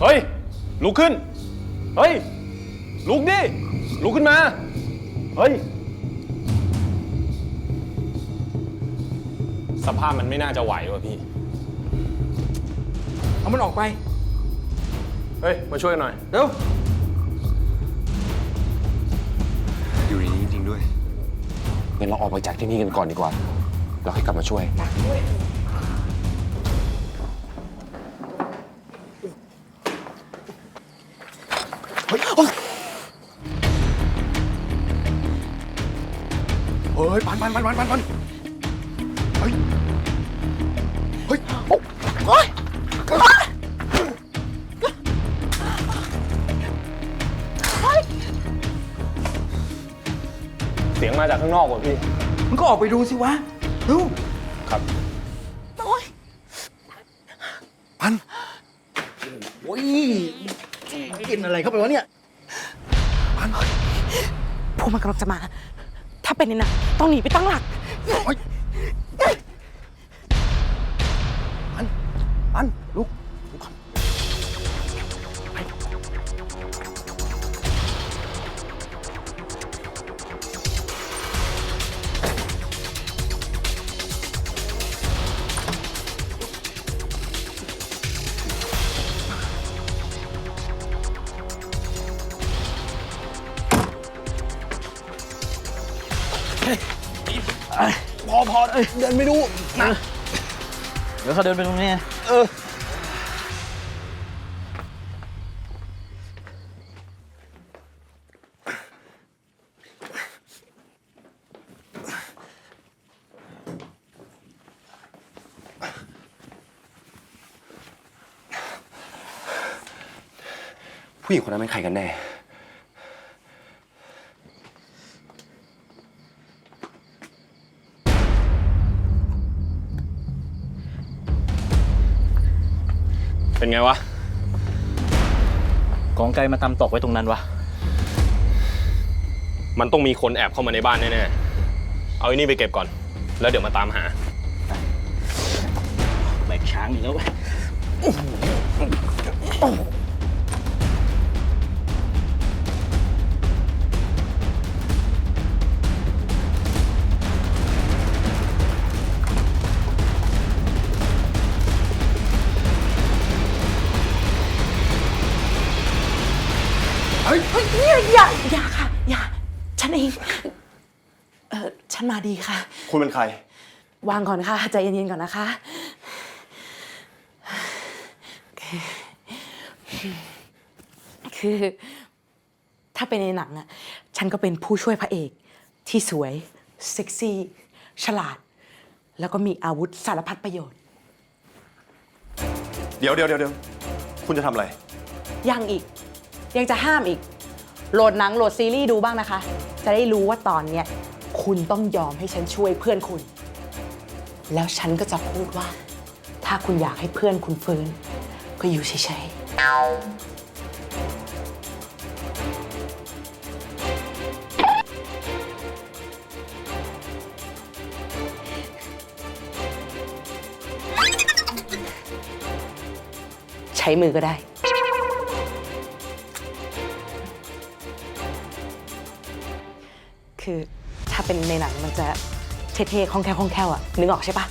เฮ้ย ลุกขึ้น เฮ้ย ลุกดิ ลุกขึ้นมา เฮ้ย สภาพมันไม่น่าจะไหวว่ะพี่ เอามันออกไป เฮ้ย มาช่วยกันหน่อย เร็ว อยู่ในนี้จริงๆด้วยงั้นเราออกไปจากที่นี่กันก่อนดีกว่า เราให้กลับมาช่วย เฮ้ยปันปันปันปันปันปันเฮ้ย เฮ้ยเสียงมาจากข้างนอกว่ะพี่ มันก็ออกไปดูสิวะเร็วครับปันโอ้ย กินอะไรเข้าไปวะเนี่ย พวกมันกำลังจะมา ถ้าเป็นในหนังต้องหนีไปตั้งหลักปัน พอพอเดินไม่ดูนะเดี๋ยวเขาเดินไปตรงนี้เออผู้หญิงคนนั้นเป็นใครกันแน่ เป็นไงวะ กองไกลมาตำตกไว้ตรงนั้นวะ มันต้องมีคนแอบเข้ามาในบ้านแน่ๆ เอาไอ้นี่ไปเก็บก่อน แล้วเดี๋ยวมาตามหาแบกช้างอีกแล้วเว้ย ฉันมาดีค่ะ คุณเป็นใคร วางก่อนค่ะ ใจเย็นๆก่อนนะคะคือ ถ้าเป็นในหนังอะฉันก็เป็นผู้ช่วยพระเอกที่สวย เซ็กซี่ ฉลาด แล้วก็มีอาวุธสารพัดประโยชน์ เดี๋ยวเดี๋ยวเดี๋ยวเดี๋ยวคุณจะทำอะไร ยังอีก ยังจะห้ามอีก โหลดหนังโหลดซีรีส์ดูบ้างนะคะ จะได้รู้ว่าตอนเนี้ย คุณต้องยอมให้ฉันช่วยเพื่อนคุณ แล้วฉันก็จะพูดว่า ถ้าคุณอยากให้เพื่อนคุณฟื้น ก็อยู่เฉยๆ ใช้มือก็ได้คือ ถ้าเป็นในหนังมันจะเท่ๆคล่องแคล่วคล่องแคล่วอะนึกออกใช่ปะ